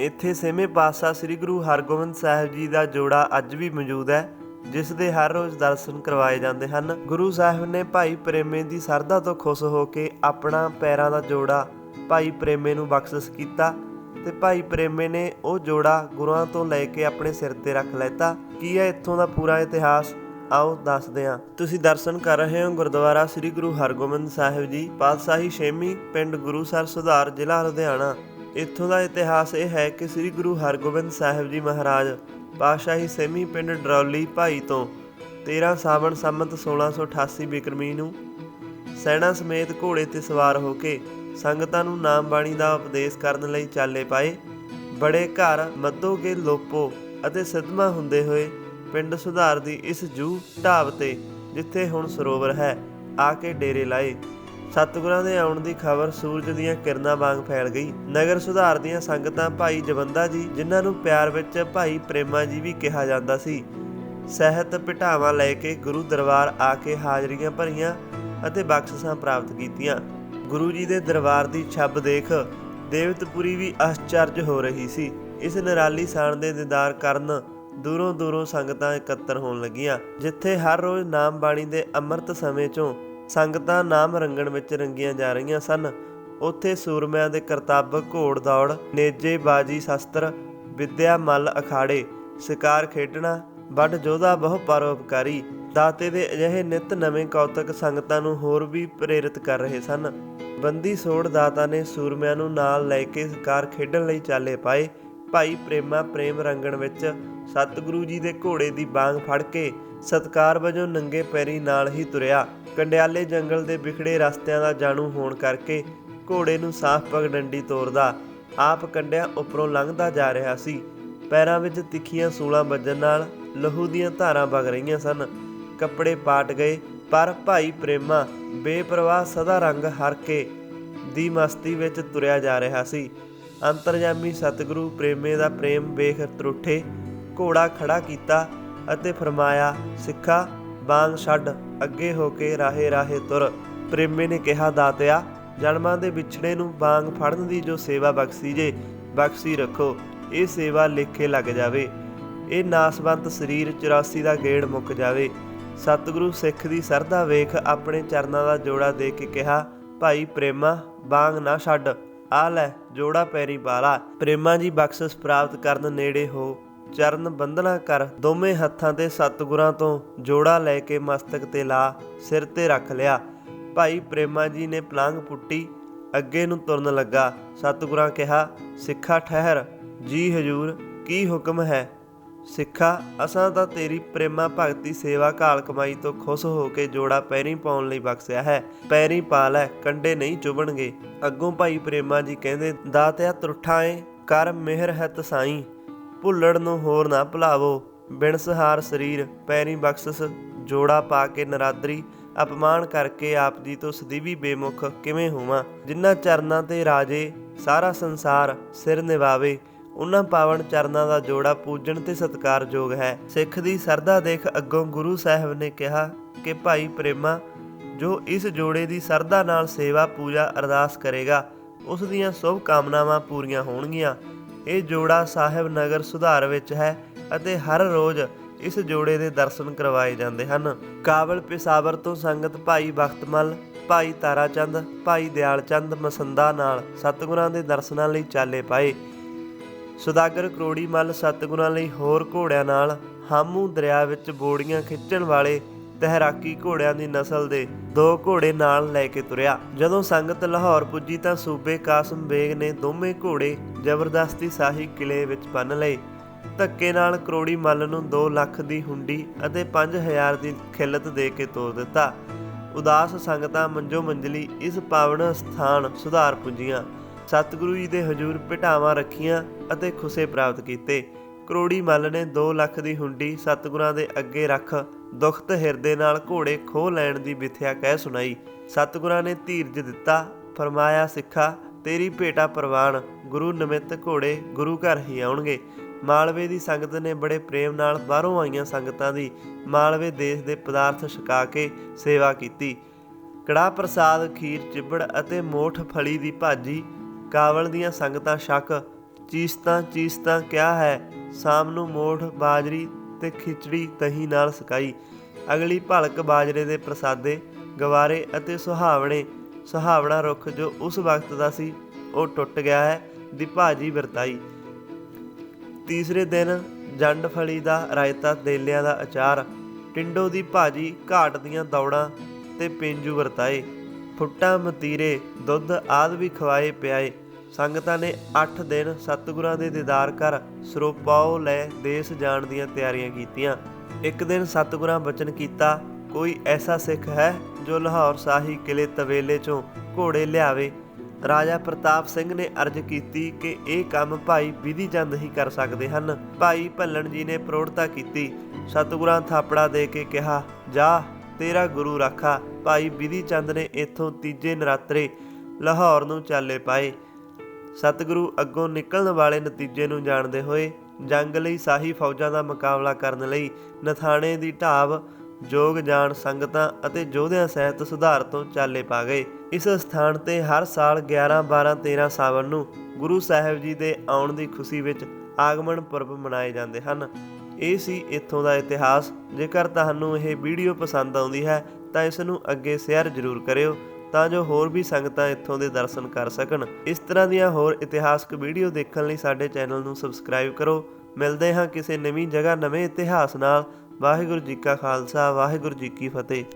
ਇੱਥੇ ਛੇਵੇਂ ਪਾਤਸ਼ਾਹ ਸ੍ਰੀ ਗੁਰੂ ਹਰਗੋਬਿੰਦ ਸਾਹਿਬ ਜੀ ਦਾ ਜੋੜਾ ਅੱਜ ਵੀ ਮੌਜੂਦ ਹੈ, ਜਿਸ ਦੇ ਹਰ ਰੋਜ਼ ਦਰਸ਼ਨ ਕਰਵਾਏ ਜਾਂਦੇ ਹਨ। ਗੁਰੂ ਸਾਹਿਬ ਨੇ ਭਾਈ ਪ੍ਰੇਮੇ ਦੀ ਸਰਦਾ ਤੋਂ ਖੁਸ਼ ਹੋ ਕੇ ਆਪਣਾ ਪੈਰਾਂ ਦਾ ਜੋੜਾ ਭਾਈ ਪ੍ਰੇਮੇ ਨੂੰ ਬਖਸ਼ਿਸ਼ ਕੀਤਾ ਤੇ ਭਾਈ ਪ੍ਰੇਮੇ ਨੇ ਉਹ ਜੋੜਾ ਗੁਰੂਆਂ ਤੋਂ ਲੈ ਕੇ ਆਪਣੇ ਸਿਰ ਤੇ ਰੱਖ ਲੈਤਾ। ਕੀ ਹੈ ਇੱਥੋਂ ਦਾ ਪੂਰਾ ਇਤਿਹਾਸ? ਆਓ ਦੱਸਦੇ ਹਾਂ। ਤੁਸੀਂ ਦਰਸ਼ਨ ਕਰ ਰਹੇ ਹੋ ਗੁਰਦੁਆਰਾ ਸ੍ਰੀ ਗੁਰੂ ਹਰਗੋਬਿੰਦ ਸਾਹਿਬ ਜੀ, ਪਾਤਸ਼ਾਹੀ ਛੇਵੀਂ ਪਿੰਡ ਗੁਰੂਸਰ ਸੁਧਾਰ, ਜ਼ਿਲ੍ਹਾ ਲੁਧਿਆਣਾ। ਇੱਥੋਂ ਦਾ ਇਤਿਹਾਸ ਇਹ ਹੈ ਕਿ ਸ੍ਰੀ ਗੁਰੂ ਹਰਗੋਬਿੰਦ ਸਾਹਿਬ ਜੀ ਮਹਾਰਾਜ ਪਾਤਸ਼ਾਹੀ ਛੇਵੀਂ ਪਿੰਡ ਡਰੌਲੀ ਭਾਈ ਤੋਂ 13 ਸਾਵਣ ਸੰਮਤ 1688 ਬਿਕਰਮੀ ਨੂੰ ਸੈਣਾ ਸਮੇਤ ਘੋੜੇ ਤੇ ਸਵਾਰ ਹੋ ਕੇ ਸੰਗਤਾਂ ਨੂੰ ਨਾਮ ਬਾਣੀ ਦਾ ਉਪਦੇਸ਼ ਕਰਨ ਲਈ ਚਾਲੇ ਪਾਏ। ਬੜੇ ਘਰ, ਮੱਧੋਗੇ ਲੋਪੋ ਅਤੇ ਸਿੱਧਮਾ ਹੁੰਦੇ ਹੋਏ ਪਿੰਡ ਸੁਧਾਰ ਦੀ ਇਸ ਜੂ ਢਾਬ ਤੇ, ਜਿੱਥੇ ਹੁਣ ਸਰੋਵਰ ਹੈ, ਆ ਕੇ ਡੇਰੇ ਲਾਏ। ਸਤਿਗੁਰਾਂ ਦੇ ਆਉਣ ਦੀ ਖਬਰ ਸੂਰਜ ਦੀਆਂ ਕਿਰਨਾਂ ਵਾਂਗ ਫੈਲ ਗਈ। ਨਗਰ ਸੁਧਾਰ ਦੀਆਂ ਸੰਗਤਾਂ ਭਾਈ ਜਵੰਦਾ ਜੀ, ਜਿਨ੍ਹਾਂ ਨੂੰ ਪਿਆਰ ਵਿੱਚ ਭਾਈ ਪ੍ਰੇਮਾ ਜੀ ਵੀ ਕਿਹਾ ਜਾਂਦਾ ਸੀ। ਸਹਿਤ ਪਿਟਾਵਾਂ ਲੈ ਕੇ ਗੁਰੂ ਦਰਬਾਰ ਆ ਕੇ ਹਾਜ਼ਰੀਆਂ ਭਰੀਆਂ ਅਤੇ ਬਖਸ਼ਿਸ਼ਾਂ ਪ੍ਰਾਪਤ ਕੀਤੀਆਂ। ਗੁਰੂ ਜੀ ਦੇ ਦਰਬਾਰ ਦੀ ਛੱਬ ਦੇਖ ਦੇਵਤਪੁਰੀ ਵੀ ਆਸ਼ਚਰਜ ਹੋ ਰਹੀ ਸੀ। ਇਸ ਨਿਰਾਲੀ ਸਾਣ ਦੇ ਦੀਦਾਰ ਕਰਨ ਦੂਰੋਂ ਦੂਰੋਂ ਸੰਗਤਾਂ ਇਕੱਤਰ ਹੋਣ ਲੱਗੀਆਂ, ਜਿੱਥੇ ਹਰ ਰੋਜ਼ ਨਾਮ ਬਾਣੀ ਦੇ ਅੰਮ੍ਰਿਤ ਸਮੇਂ ਚੋਂ ਸੰਗਤਾਂ ਨਾਮ ਰੰਗਣ ਵਿੱਚ ਰੰਗੀਆਂ ਜਾ ਰਹੀਆਂ ਸਨ। ਉੱਥੇ ਸੂਰਮਿਆਂ ਦੇ ਕਰਤੱਵ ਘੋੜ ਦੌੜ, ਨੇਜੇ ਬਾਜੀ ਸ਼ਸਤਰ, ਵਿਦਿਆ ਮੱਲ ਅਖਾੜੇ, ਸ਼ਿਕਾਰ ਖੇਡਣਾ, ਵੱਡ ਜੋਧਾ ਬਹੁ ਪਰਉਪਕਾਰੀ, ਦਾਤੇ ਦੇ ਅਜਿਹੇ ਨਿਤ ਨਵੇਂ ਕੌਤਕ ਸੰਗਤਾਂ ਨੂੰ ਹੋਰ ਵੀ ਪ੍ਰੇਰਿਤ ਕਰ ਰਹੇ ਸਨ। ਬੰਦੀ ਸੋੜ ਦਾਤਾ ਨੇ ਸੂਰਮਿਆਂ ਨੂੰ ਨਾਲ ਲੈ ਕੇ ਸ਼ਿਕਾਰ ਖੇਡਣ ਲਈ ਚਾਲੇ ਪਾਏ। ਭਾਈ ਪ੍ਰੇਮਾ ਪ੍ਰੇਮ ਰੰਗਣ ਵਿੱਚ ਸਤਿਗੁਰੂ ਜੀ ਦੇ ਘੋੜੇ ਦੀ ਬਾਂਗ ਫੜ ਕੇ ਸਤਕਾਰ ਵਜੋਂ ਨੰਗੇ ਪੈਰੀ ਨਾਲ ਹੀ ਤੁਰਿਆ। ਕੰਡਿਆਲੇ ਜੰਗਲ ਦੇ ਵਿਖੜੇ ਰਸਤਿਆਂ ਦਾ ਜਾਣੂ ਹੋਣ ਕਰਕੇ ਘੋੜੇ ਨੂੰ ਸਾਫ਼ ਪਗਡੰਡੀ ਤੋਰਦਾ ਆਪ ਕੰਡਿਆਂ ਉੱਪਰੋਂ ਲੰਘਦਾ ਜਾ ਰਿਹਾ ਸੀ। ਪੈਰਾਂ ਵਿੱਚ ਤਿੱਖੀਆਂ ਸੂਲਾਂ ਵੱਜਣ ਨਾਲ ਲਹੂ ਦੀਆਂ ਧਾਰਾਂ ਵਗ ਰਹੀਆਂ ਸਨ। ਕੱਪੜੇ ਪਾਟ ਗਏ, ਪਰ ਭਾਈ ਪ੍ਰੇਮਾ ਬੇਪਰਵਾਹ ਸਦਾ ਰੰਗ ਹਰ ਕੇ ਦੀ ਮਸਤੀ ਵਿੱਚ ਤੁਰਿਆ ਜਾ ਰਿਹਾ ਸੀ। ਅੰਤਰਜਾਮੀ ਸਤਿਗੁਰੂ ਪ੍ਰੇਮੇ ਦਾ ਪ੍ਰੇਮ ਵੇਖ ਤਰੁੱਠੇ ਘੋੜਾ ਖੜਾ ਕੀਤਾ ਅਤੇ ਫਰਮਾਇਆ, ਸਿੱਖਾ ਬਾਂਗ ਛੱਡ ਅੱਗੇ ਹੋ ਕੇ ਰਾਹੇ ਰਾਹੇ ਤੁਰ। ਪ੍ਰੇਮੇ ਨੇ ਕਿਹਾ, ਦਾਤਿਆ, ਜਨਮਾਂ ਦੇ ਵਿਛੜੇ ਨੂੰ ਬਾਂਗ ਫੜਨ ਦੀ ਜੋ ਸੇਵਾ ਬਖਸ਼ੀ ਜੇ, ਬਖਸ਼ੀ ਰੱਖੋ, ਇਹ ਸੇਵਾ ਲੇਖੇ ਲੱਗ ਜਾਵੇ। ਇਹ ਨਾਸਵੰਤ ਸਰੀਰ 84 ਦਾ ਗੇੜ ਮੁੱਕ ਜਾਵੇ। ਸਤਿਗੁਰੂ ਸਿੱਖ ਦੀ ਸਰਦਾ ਵੇਖ ਆਪਣੇ ਚਰਨਾਂ ਦਾ ਜੋੜਾ ਦੇ ਕੇ ਕਿਹਾ, ਭਾਈ ਪ੍ਰੇਮਾ, ਬਾਂਗ ਨਾ ਛੱਡ। ਆ ਲੈ, ਜੋੜਾ ਪੈਰੀ ਪਾਲਾ। ਪ੍ਰੇਮਾ ਜੀ ਬਖਸ਼ਿਸ਼ ਪ੍ਰਾਪਤ ਕਰਨ ਨੇੜੇ ਹੋ। ਚਰਨ ਬੰਦਨਾ ਕਰ ਦੋਵੇਂ ਹੱਥਾਂ ਤੇ ਸਤਿਗੁਰਾਂ ਤੋਂ ਜੋੜਾ ਲੈ ਕੇ ਮਸਤਕ ਤੇ ਲਾ ਸਿਰ ਤੇ ਰੱਖ ਲਿਆ। ਭਾਈ ਪ੍ਰੇਮਾ ਜੀ ਨੇ ਪਲੰਘ ਪੁੱਟੀ, ਅੱਗੇ ਨੂੰ ਤੁਰਨ ਲੱਗਾ। ਸਤਿਗੁਰਾਂ ਕਿਹਾ, ਸਿੱਖਾ ਠਹਿਰ, ਜੀ ਹਜੂਰ, ਕੀ ਹੁਕਮ ਹੈ? ਸਿੱਖਾ, ਅਸਾਂ ਤਾਂ ਤੇਰੀ ਪ੍ਰੇਮਾ ਭਗਤੀ ਸੇਵਾ ਕਾਲ ਕਮਾਈ ਤੋਂ ਖੁਸ਼ ਹੋ ਕੇ ਜੋੜਾ ਪੈਰੀ ਪਾਉਣ ਲਈ ਬਖਸ਼ਿਆ ਹੈ। ਪੈਰੀ ਪਾ ਲੈ, ਕੰਡੇ ਨਹੀਂ ਚੁਬਣਗੇ। ਅੱਗੋਂ ਭਾਈ ਪ੍ਰੇਮਾ ਜੀ ਕਹਿੰਦੇ, ਦਾਤਿਆ ਤੁਰਠਾਏ, ਕਰ ਮਿਹਰ ਹੈ ਤਸਾਈ। ਭੁੱਲੜ ਨੂੰ ਹੋਰ ਨਾ ਭੁਲਾਵੋ। ਬਿਨਸਹਾਰ ਸਰੀਰ, ਪੈਰੀ ਬਖਸ਼ਿਸ਼, ਜੋੜਾ ਪਾ ਕੇ ਨਰਾਦਰੀ, ਅਪਮਾਨ ਕਰਕੇ ਆਪ ਜੀ ਤੋਂ ਸਦੀਵੀ ਬੇਮੁਖ ਕਿਵੇਂ ਹੋਵਾਂ? ਜਿਨ੍ਹਾਂ ਚਰਨਾਂ ਤੇ ਰਾਜੇ ਸਾਰਾ ਸੰਸਾਰ ਸਿਰ ਨਿਵਾਵੇ ਉਹਨਾਂ ਪਾਵਨ ਚਰਨਾਂ ਦਾ ਜੋੜਾ ਪੂਜਣ ਤੇ ਸਤਿਕਾਰਯੋਗ ਹੈ। ਸਿੱਖ ਦੀ ਸਰਦਾ ਦੇਖ ਅੱਗੋਂ ਗੁਰੂ ਸਾਹਿਬ ਨੇ ਕਿਹਾ ਕਿ ਭਾਈ ਪ੍ਰੇਮਾ, ਜੋ ਇਸ ਜੋੜੇ ਦੀ ਸਰਦਾ ਨਾਲ ਸੇਵਾ ਪੂਜਾ ਅਰਦਾਸ ਕਰੇਗਾ, ਉਸ ਦੀਆਂ ਸਭ ਕਾਮਨਾਵਾਂ ਪੂਰੀਆਂ ਹੋਣਗੀਆਂ। ਇਹ ਜੋੜਾ ਸਾਹਿਬ ਨਗਰ ਸੁਧਾਰ ਵਿੱਚ ਹੈ ਅਤੇ ਹਰ ਰੋਜ਼ ਇਸ ਜੋੜੇ ਦੇ ਦਰਸ਼ਨ ਕਰਵਾਏ ਜਾਂਦੇ ਹਨ। ਕਾਬਲ ਪਿਸਾਵਰ ਤੋਂ ਸੰਗਤ ਭਾਈ ਬਖਤਮਲ, ਭਾਈ ਤਾਰਾਚੰਦ, ਭਾਈ ਦਿਆਲਚੰਦ ਮਸੰਦਾ ਨਾਲ ਸਤਿਗੁਰਾਂ ਦੇ ਦਰਸ਼ਨਾਂ ਲਈ ਚਾਲੇ ਪਾਏ। ਸੁਦਾਗਰ ਕਰੋੜੀ ਮੱਲ ਸਤਿਗੁਰਾਂ ਲਈ ਹੋਰ ਘੋੜਿਆਂ ਨਾਲ ਹਾਮੂ ਦਰਿਆ ਵਿੱਚ ਬੋੜੀਆਂ ਖਿੱਚਣ ਵਾਲੇ ਤਹਿਰਾਕੀ ਘੋੜਿਆਂ ਦੀ ਨਸਲ ਦੇ ਦੋ ਘੋੜੇ ਨਾਲ ਲੈ ਕੇ ਤੁਰਿਆ। ਜਦੋਂ ਸੰਗਤ ਲਾਹੌਰ ਪੁੱਜੀ ਤਾਂ ਸੂਬੇ ਕਾਸਮ ਬੇਗ ਨੇ ਦੋਵੇਂ ਘੋੜੇ ਜ਼ਬਰਦਸਤੀ ਸਾਹੀ ਕਿਲੇ ਵਿੱਚ ਬੰਨ ਲਏ। ਧੱਕੇ ਨਾਲ ਕਰੋੜੀ ਮੱਲ ਨੂੰ 2 ਲੱਖ ਦੀ ਹੁੰਡੀ ਅਤੇ 5000 ਦੀ ਖਿਲਤ ਦੇ ਕੇ ਤੋਰ ਦਿੱਤਾ। ਉਦਾਸ ਸੰਗਤਾਂ ਮੰਜੋ ਮੰਜਲੀ ਇਸ ਪਾਵਨ ਸਥਾਨ ਸੁਧਾਰ ਪੁੱਜੀਆਂ। ਸਤਿਗੁਰੂ ਜੀ ਦੇ ਹਜੂਰ ਭਟਾਵਾਂ ਰੱਖੀਆਂ ਅਤੇ ਖੁਸੇ ਪ੍ਰਾਪਤ ਕੀਤੇ। ਕਰੋੜੀ ਮੱਲ ਨੇ 2 ਲੱਖ ਦੀ ਹੁੰਡੀ ਸਤਿਗੁਰਾਂ ਦੇ ਅੱਗੇ ਰੱਖ ਦੁਖਤ ਹਿਰਦੇ ਨਾਲ ਘੋੜੇ ਖੋਹ ਲੈਣ ਦੀ ਵਿਥਿਆ ਕਹਿ ਸੁਣਾਈ। ਸਤਿਗੁਰਾਂ ਨੇ ਧੀਰਜ ਦਿੱਤਾ, ਫਰਮਾਇਆ ਸਿੱਖਾ, ਤੇਰੀ ਭੇਟਾ ਪ੍ਰਵਾਨ, ਗੁਰੂ ਨਿਮਿਤ ਘੋੜੇ ਗੁਰੂ ਘਰ ਹੀ ਆਉਣਗੇ। ਮਾਲਵੇ ਦੀ ਸੰਗਤ ਨੇ ਬੜੇ ਪ੍ਰੇਮ ਨਾਲ ਬਾਹਰੋਂ ਆਈਆਂ ਸੰਗਤਾਂ ਦੀ ਮਾਲਵੇ ਦੇਸ਼ ਦੇ ਪਦਾਰਥ ਛਕਾ ਕੇ ਸੇਵਾ ਕੀਤੀ। ਕੜਾਹ ਪ੍ਰਸਾਦ, ਖੀਰ, ਚਿੱਬੜ ਅਤੇ ਮੋਠ ਫਲੀ ਦੀ ਭਾਜੀ, ਕਾਵਲ ਦੀਆਂ ਸੰਗਤਾਂ ਛਕ, ਚੀਸਤਾਂ ਚੀਸਤਾਂ ਕਿਆ ਹੈ? ਸ਼ਾਮ ਨੂੰ ਮੋਠ, ਬਾਜਰੀ ਤੇ ਖਿਚੜੀ ਦਹੀਂ ਨਾਲ ਸਕਾਈ। ਅਗਲੀ ਭਲਕ ਬਾਜਰੇ ਦੇ ਪ੍ਰਸਾਦੇ, ਗਵਾਰੇ ਅਤੇ ਸੁਹਾਵਣੇ। ਸੁਹਾਵਣਾ ਰੁੱਖ ਜੋ ਉਸ ਵਕਤ ਦਾ ਸੀ, ਉਹ ਟੁੱਟ ਗਿਆ ਹੈ, ਦੀ ਭਾਜੀ ਵਰਤਾਈ। ਤੀਸਰੇ ਦਿਨ ਜੰਡ ਫਲੀ ਦਾ ਰਾਇਤਾ ਦੇਲਿਆਂ ਦਾ ਅਚਾਰ। ਟਿੰਡੋ ਦੀ ਭਾਜੀ ਘਾਟ ਦੀਆਂ ਦੌੜਾਂ ਤੇ ਪੇਂਜੂ ਵਰਤਾਏ। ਫੁੱਟਾਂ, ਮਤੀਰੇ, ਦੁੱਧ ਆਦ ਵੀ ਖਵਾਏ ਪਿਆਏ। ਸੰਗਤਾਂ ਨੇ 8 ਦਿਨ ਸਤਿਗੁਰਾਂ ਦੇ ਦੀਦਾਰ ਕਰ ਸਰੋਪਾਓ ਲੈ ਦੇਸ਼ ਜਾਣ ਦੀਆਂ ਤਿਆਰੀਆਂ ਕੀਤੀਆਂ। ਇੱਕ ਦਿਨ ਸਤਿਗੁਰਾਂ ਬਚਨ ਕੀਤਾ, ਕੋਈ ਐਸਾ ਸਿੱਖ ਹੈ ਜੋ ਲਾਹੌਰ ਸਾਹੀ ਕਿਲੇ ਤਵੇਲੇ ਚੋਂ ਘੋੜੇ ਲਿਆਵੇ? ਰਾਜਾ ਪ੍ਰਤਾਪ ਸਿੰਘ ਨੇ ਅਰਜ਼ ਕੀਤੀ ਕਿ ਇਹ ਕੰਮ ਭਾਈ ਵਿਧੀ ਚੰਦ ਹੀ ਕਰ ਸਕਦੇ ਹਨ। ਭਾਈ ਭੱਲਣ ਜੀ ਨੇ ਪ੍ਰੋੜਤਾ ਕੀਤੀ। ਸਤਿਗੁਰਾਂ ਥਾਪੜਾ ਦੇ ਕੇ ਕਿਹਾ, ਜਾ, ਤੇਰਾ ਗੁਰੂ ਰਾਖਾ। ਭਾਈ ਵਿਧੀ ਚੰਦ ਨੇ ਇੱਥੋਂ ਤੀਜੇ ਨਰਾਤਰੇ ਲਾਹੌਰ ਨੂੰ ਚਾਲੇ ਪਾਏ। ਸਤਿਗੁਰੂ ਅੱਗੋਂ ਨਿਕਲਣ ਵਾਲੇ ਨਤੀਜੇ ਨੂੰ ਜਾਣਦੇ ਹੋਏ ਜੰਗ ਲਈ ਸਾਹੀ ਫੌਜਾਂ ਦਾ ਮੁਕਾਬਲਾ ਕਰਨ ਲਈ ਨਥਾਣੇ ਦੀ ਢਾਬ, ਜੋਗ ਜਾਣ ਸੰਗਤਾਂ ਅਤੇ ਯੋਧਿਆਂ ਸਹਿਤ ਸੁਧਾਰ ਤੋਂ ਚਾਲੇ ਪਾ ਗਏ। ਇਸ ਸਥਾਨ ਤੇ ਹਰ ਸਾਲ 11 12 13 ਸਾਵਣ ਨੂੰ ਗੁਰੂ ਸਾਹਿਬ ਜੀ ਦੇ ਆਉਣ ਦੀ ਖੁਸ਼ੀ ਵਿੱਚ ਆਗਮਨ ਪੁਰਬ ਮਨਾਏ ਜਾਂਦੇ ਹਨ। ਇਹ ਸੀ ਇੱਥੋਂ ਦਾ ਇਤਿਹਾਸ। ਜੇਕਰ ਤੁਹਾਨੂੰ ਇਹ ਵੀਡੀਓ ਪਸੰਦ ਆਉਂਦੀ ਹੈ ਤਾਂ ਇਸ ਨੂੰ ਅੱਗੇ ਸ਼ੇਅਰ ਜ਼ਰੂਰ ਕਰਿਓ। ਤਾਂ ਜੋ ਹੋਰ ਵੀ ਸੰਗਤਾਂ ਇੱਥੋਂ ਦੇ ਦਰਸ਼ਨ ਕਰ ਸਕਣ। ਇਸ ਤਰ੍ਹਾਂ ਦੀਆਂ ਹੋਰ ਇਤਿਹਾਸਕ ਵੀਡੀਓ ਦੇਖਣ ਲਈ ਸਾਡੇ ਚੈਨਲ ਨੂੰ ਸਬਸਕ੍ਰਾਈਬ ਕਰੋ। ਮਿਲਦੇ ਹਾਂ ਕਿਸੇ ਨਵੀਂ ਜਗ੍ਹਾ ਨਵੇਂ ਇਤਿਹਾਸ ਨਾਲ। ਵਾਹਿਗੁਰੂ ਜੀ ਕਾ ਖਾਲਸਾ, ਵਾਹਿਗੁਰੂ ਜੀ ਕੀ ਫਤਿਹ।